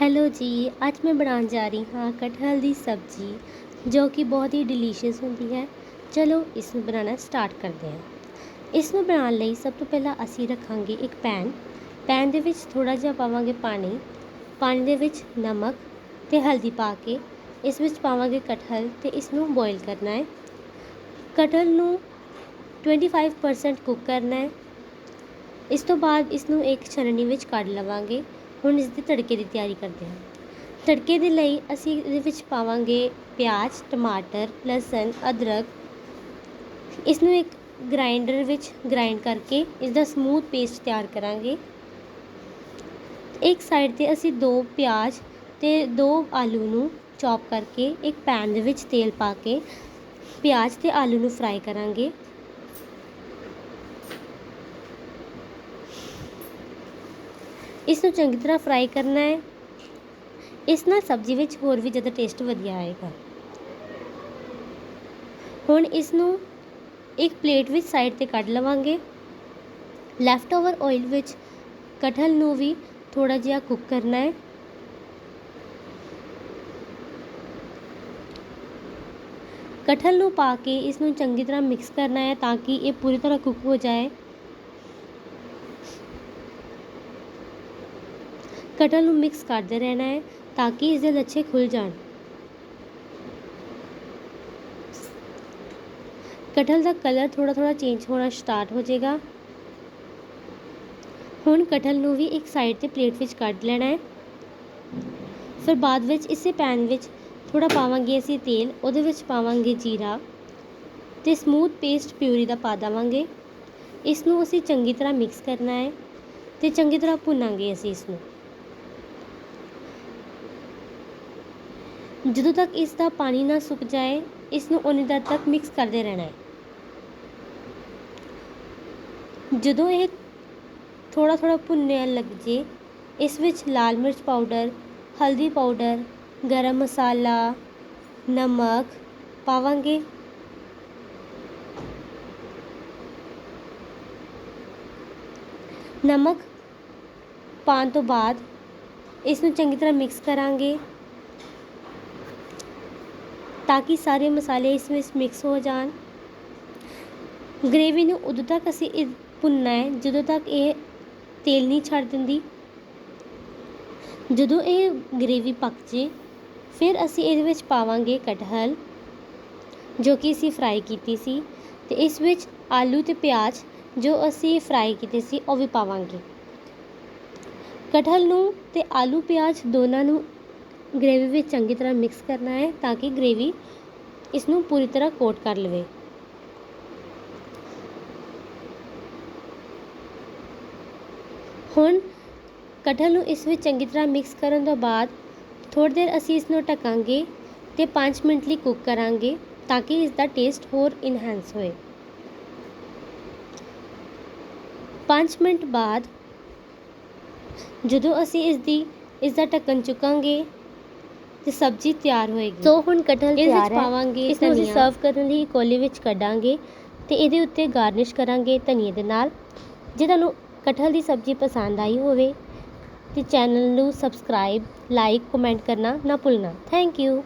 Hello ਜੀ, ਅੱਜ ਮੈਂ ਬਣਾਉਣ ਜਾ ਰਹੀ ਹਾਂ ਕਟਹਲ ਦੀ ਸਬਜ਼ੀ, ਜੋ ਕਿ ਬਹੁਤ ਹੀ ਡਿਲੀਸ਼ੀਅਸ ਹੁੰਦੀ ਹੈ। ਚਲੋ ਇਸ ਨੂੰ ਬਣਾਉਣਾ ਸਟਾਰਟ ਕਰਦੇ ਹਾਂ। ਇਸ ਨੂੰ ਬਣਾਉਣ ਲਈ ਸਭ ਤੋਂ ਪਹਿਲਾਂ ਅਸੀਂ ਰੱਖਾਂਗੇ ਇੱਕ ਪੈਨ ਪੈਨ ਦੇ ਵਿੱਚ ਥੋੜ੍ਹਾ ਜਿਹਾ ਪਾਵਾਂਗੇ ਪਾਣੀ। ਪਾਣੀ ਦੇ ਵਿੱਚ ਨਮਕ ਅਤੇ ਹਲਦੀ ਪਾ ਕੇ ਇਸ ਵਿੱਚ ਪਾਵਾਂਗੇ ਕਟਹਲ ਅਤੇ ਇਸ ਨੂੰ ਬੋਇਲ ਕਰਨਾ ਹੈ। ਕਟਹਲ ਨੂੰ 25% ਕੁੱਕ ਕਰਨਾ ਹੈ। ਇਸ ਤੋਂ ਬਾਅਦ ਇਸ ਨੂੰ ਇੱਕ ਛਣਨੀ ਵਿੱਚ ਕੱਢ ਲਵਾਂਗੇ। ਹੁਣ ਇਸ ਦੇ ਤੜਕੇ ਦੀ ਤਿਆਰੀ ਕਰਦੇ ਹਾਂ। ਤੜਕੇ ਦੇ ਲਈ ਅਸੀਂ ਇਹਦੇ ਵਿੱਚ ਪਾਵਾਂਗੇ ਪਿਆਜ਼, ਟਮਾਟਰ, ਲਸਣ, ਅਦਰਕ। ਇਸ ਨੂੰ ਇੱਕ ਗ੍ਰਾਈਂਡਰ ਵਿੱਚ ਗ੍ਰਾਈਂਡ ਕਰਕੇ ਇਸ ਦਾ ਸਮੂਥ ਪੇਸਟ ਤਿਆਰ ਕਰਾਂਗੇ। ਇੱਕ ਸਾਈਡ 'ਤੇ ਅਸੀਂ ਦੋ ਪਿਆਜ਼ ਅਤੇ ਦੋ ਆਲੂ ਨੂੰ ਚੌਪ ਕਰਕੇ ਇੱਕ ਪੈਨ ਦੇ ਵਿੱਚ ਤੇਲ ਪਾ ਕੇ ਪਿਆਜ਼ ਅਤੇ ਆਲੂ ਨੂੰ ਫਰਾਈ ਕਰਾਂਗੇ। ਇਸ ਨੂੰ ਚੰਗੀ ਤਰ੍ਹਾਂ ਫਰਾਈ ਕਰਨਾ ਹੈ। ਇਸ ਨਾਲ ਸਬਜ਼ੀ ਵਿੱਚ ਹੋਰ ਵੀ ਜ਼ਿਆਦਾ ਟੇਸਟ ਵਧੀਆ ਆਏਗਾ। ਹੁਣ ਇਸ ਨੂੰ ਇੱਕ ਪਲੇਟ ਵਿੱਚ ਸਾਈਡ ਤੇ ਕੱਢ ਲਵਾਂਗੇ। ਲੈਫਟ ਓਵਰ ਆਇਲ ਵਿੱਚ ਕਟਹਲ ਨੂੰ ਵੀ ਥੋੜਾ ਜਿਹਾ ਕੁੱਕ ਕਰਨਾ ਹੈ। ਕਟਹਲ ਨੂੰ ਪਾ ਕੇ ਇਸ ਨੂੰ ਚੰਗੀ ਤਰ੍ਹਾਂ ਮਿਕਸ ਕਰਨਾ ਹੈ ਤਾਂ ਕਿ ਇਹ ਪੂਰੀ ਤਰ੍ਹਾਂ ਕੁੱਕ ਹੋ ਜਾਏ। ਕਟਲ ਨੂੰ ਮਿਕਸ ਕਰਦੇ ਰਹਿਣਾ ਹੈ ਤਾਂ ਕਿ ਇਸ ਦੇ ਲੱਛੇ ਖੁੱਲ ਜਾਣ। ਕਟਹਲ ਦਾ ਕਲਰ ਥੋੜਾ ਥੋੜਾ ਚੇਂਜ ਹੋਣਾ ਸਟਾਰਟ ਹੋ ਜਾਏਗਾ। ਹੁਣ ਕਟਹਲ ਨੂੰ ਵੀ ਇੱਕ ਸਾਈਡ ਤੇ ਪਲੇਟ ਵਿੱਚ ਕੱਢ ਲੈਣਾ ਹੈ। ਫਿਰ ਬਾਅਦ ਵਿੱਚ ਇਸੇ ਪੈਨ ਵਿੱਚ ਥੋੜਾ ਪਾਵਾਂਗੇ ਅਸੀਂ ਤੇਲ, ਉਹਦੇ ਵਿੱਚ ਪਾਵਾਂਗੇ ਜੀਰਾ ਤੇ ਸਮੂਥ ਪੇਸਟ ਪਿਊਰੀ ਦਾ ਪਾ ਦੇਵਾਂਗੇ। ਇਸ ਨੂੰ ਅਸੀਂ ਚੰਗੀ ਤਰ੍ਹਾਂ ਮਿਕਸ ਕਰਨਾ ਹੈ ਤੇ ਚੰਗੀ ਤਰ੍ਹਾਂ ਭੁੰਨਾਂਗੇ ਅਸੀਂ ਇਸ ਨੂੰ ਜਦੋਂ ਤੱਕ ਇਸ ਦਾ ਪਾਣੀ ਨਾ ਸੁੱਕ ਜਾਏ, ਇਸ ਨੂੰ ਉਨੀ ਦੇਰ ਤੱਕ ਮਿਕਸ ਕਰਦੇ ਰਹਿਣਾ ਹੈ। ਜਦੋਂ ਇਹ ਥੋੜ੍ਹਾ ਥੋੜ੍ਹਾ ਭੁੰਨਣ ਲੱਗ ਜੇ, ਇਸ ਵਿੱਚ ਲਾਲ ਮਿਰਚ ਪਾਊਡਰ, ਹਲਦੀ ਪਾਊਡਰ, ਗਰਮ ਮਸਾਲਾ, ਨਮਕ ਪਾਵਾਂਗੇ। ਨਮਕ ਪਾਉਣ ਤੋਂ ਬਾਅਦ ਇਸ ਨੂੰ ਚੰਗੀ ਤਰ੍ਹਾਂ ਮਿਕਸ ਕਰਾਂਗੇ। ਤਾਂ ਕਿ ਸਾਰੇ ਮਸਾਲੇ ਇਸ ਵਿੱਚ ਮਿਕਸ ਹੋ ਜਾਣ। ਗ੍ਰੇਵੀ ਨੂੰ ਉਦੋਂ ਤੱਕ ਅਸੀਂ ਇਹ ਭੁੰਨਣਾ ਹੈ, ਜਦੋਂ ਤੱਕ ਇਹ ਤੇਲ ਨਹੀਂ ਛੱਡ ਦਿੰਦੀ। ਜਦੋਂ ਇਹ ਗ੍ਰੇਵੀ ਪੱਕ ਜੇ, ਫਿਰ ਅਸੀਂ ਇਹਦੇ ਵਿੱਚ ਪਾਵਾਂਗੇ ਕਟਹਲ ਜੋ ਕਿ ਅਸੀਂ ਫਰਾਈ ਕੀਤੀ ਸੀ। ਤੇ ਇਸ ਵਿੱਚ ਆਲੂ ਤੇ ਪਿਆਜ਼, ਜੋ ਅਸੀਂ ਫਰਾਈ ਕੀਤੇ ਸੀ, ਉਹ ਵੀ ਪਾਵਾਂਗੇ। ਕਟਹਲ ਨੂੰ ਤੇ ਆਲੂ ਪਿਆਜ਼ ਦੋਨਾਂ ਨੂੰ ਗ੍ਰੇਵੀ ਵਿੱਚ ਚੰਗੀ ਤਰ੍ਹਾਂ ਮਿਕਸ ਕਰਨਾ ਹੈ ਤਾਂ ਕਿ ਗ੍ਰੇਵੀ ਇਸ ਨੂੰ ਪੂਰੀ ਤਰ੍ਹਾਂ ਕੋਟ ਕਰ ਲਵੇ। ਹੁਣ ਕਟਹਲ ਨੂੰ ਇਸ ਵਿੱਚ ਚੰਗੀ ਤਰ੍ਹਾਂ ਮਿਕਸ ਕਰਨ ਤੋਂ ਬਾਅਦ ਥੋੜੀ ਦੇਰ ਅਸੀਂ ਇਸ ਨੂੰ ਢਕਾਂਗੇ ਤੇ 5 ਮਿੰਟ ਲਈ ਕੁੱਕ ਕਰਾਂਗੇ ਤਾਂ ਕਿ ਇਸ ਦਾ ਟੇਸਟ ਹੋਰ ਇਨਹੈਂਸ ਹੋਏ। 5 ਮਿੰਟ ਬਾਅਦ ਜਦੋਂ ਅਸੀਂ ਇਸ ਦੀ ਇਸ ਦਾ ਢੱਕਣ ਚੁੱਕਾਂਗੇ ਤੇ ਸਬਜ਼ੀ ਤਿਆਰ ਹੋਏਗੀ। ਸੋ ਹੁਣ ਕਟਹਲ ਇਸ ਤਿਆਰ ਵਿੱਚ ਹੈ। ਪਾਵਾਂਗੇ ਇਸ ਨੂੰ ਅਸੀਂ ਧਨੀਆ। ਸਰਵ ਕਰਨ ਲਈ ਕੋਲੀ ਵਿੱਚ ਕੱਢਾਂਗੇ ਤੇ ਇਹਦੇ ਉੱਤੇ ਗਾਰਨਿਸ਼ ਕਰਾਂਗੇ ਧਨੀਏ ਦੇ ਨਾਲ। ਜੇ ਤੁਹਾਨੂੰ ਕਟਹਲ ਦੀ ਸਬਜ਼ੀ ਪਸੰਦ ਆਈ ਹੋਵੇ ਤੇ ਚੈਨਲ ਨੂੰ ਸਬਸਕ੍ਰਾਈਬ ਲਾਈਕ ਕਮੈਂਟ ਕਰਨਾ ਨਾ ਭੁੱਲਣਾ। Thank you.